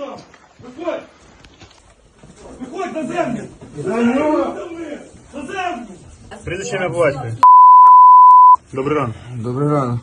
Виходь! Виходь на землю! На землю! Прізвище ім'я по. Добрий ранок. Добрий ранок.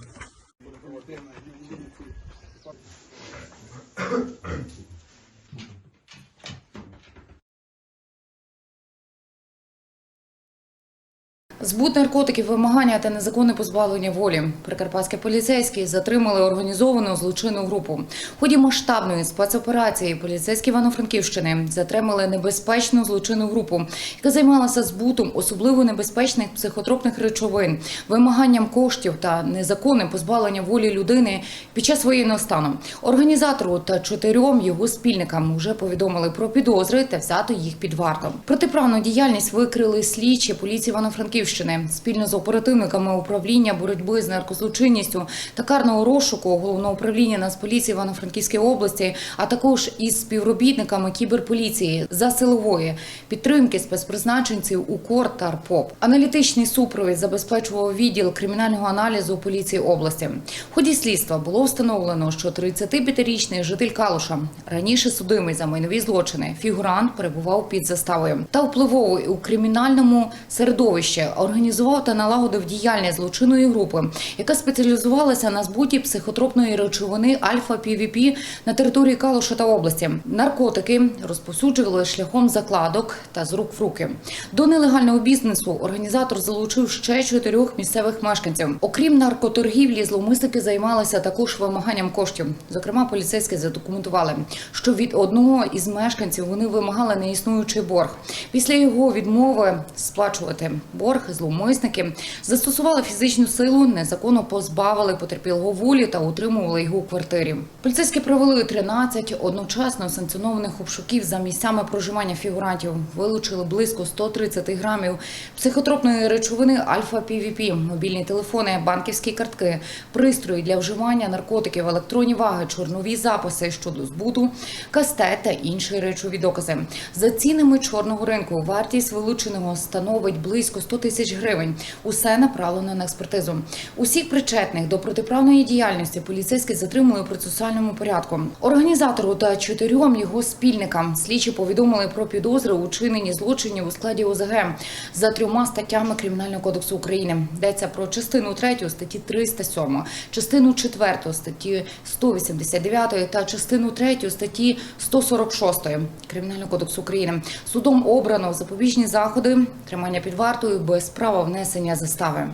Збут наркотиків, вимагання та незаконне позбавлення волі. Прикарпатські поліцейські затримали організовану злочинну групу. В ході масштабної спецоперації поліцейські Івано-Франківщини затримали небезпечну злочинну групу, яка займалася збутом особливо небезпечних психотропних речовин, вимаганням коштів та незаконним позбавленням волі людини під час воєнного стану. Організатору та чотирьом його спільникам вже повідомили про підозри та взято їх під варту. Протиправну діяльність викрили слідчі поліції Івано-Франківщини спільно з оперативниками управління боротьби з наркозлочинністю та карного розшуку головного управління Нацполіції Івано-Франківської області, а також із співробітниками кіберполіції за силової підтримки спецпризначенців УКОР та РПОП. Аналітичний супровід забезпечував відділ кримінального аналізу поліції області. В ході слідства було встановлено, що 35-річний житель Калуша, раніше судимий за майнові злочини, фігурант перебував під заставою та впливовий у кримінальному середовищі організував та налагодив діяльність злочинної групи, яка спеціалізувалася на збуті психотропної речовини альфа пвп на території Калуша та області. Наркотики розповсюджували шляхом закладок та з рук в руки. До нелегального бізнесу організатор залучив ще чотирьох місцевих мешканців. Окрім наркоторгівлі, зловмисники займалися також вимаганням коштів. Зокрема, поліцейські задокументували, що від одного із мешканців вони вимагали неіснуючий борг. Після його відмови сплачувати борг зловмисники застосували фізичну силу, незаконно позбавили потерпілого волі та утримували його у квартирі. Поліцейські провели 13 одночасно санкціонованих обшуків за місцями проживання фігурантів. Вилучили близько 130 грамів психотропної речовини альфа пвп мобільні телефони, банківські картки, пристрої для вживання наркотиків, електронні ваги, чорнові записи щодо збуту, кастет та інші речові докази. За цінами чорного ринку вартість вилученого становить близько 100 тисяч гривень. Усе направлено на експертизу. Усіх причетних до протиправної діяльності поліцейські затримує у процесуальному порядку. Організатору та чотирьом його спільникам слідчі повідомили про підозри у чиненні злочинів у складі ОЗГ за трьома статтями Кримінального кодексу України. Йдеться про частину 3 статті 307, частину 4 статті 189 та частину 3 статті 146 Кримінального кодексу України. Судом обрано запобіжні заходи, тримання під вартою без права внесення застави.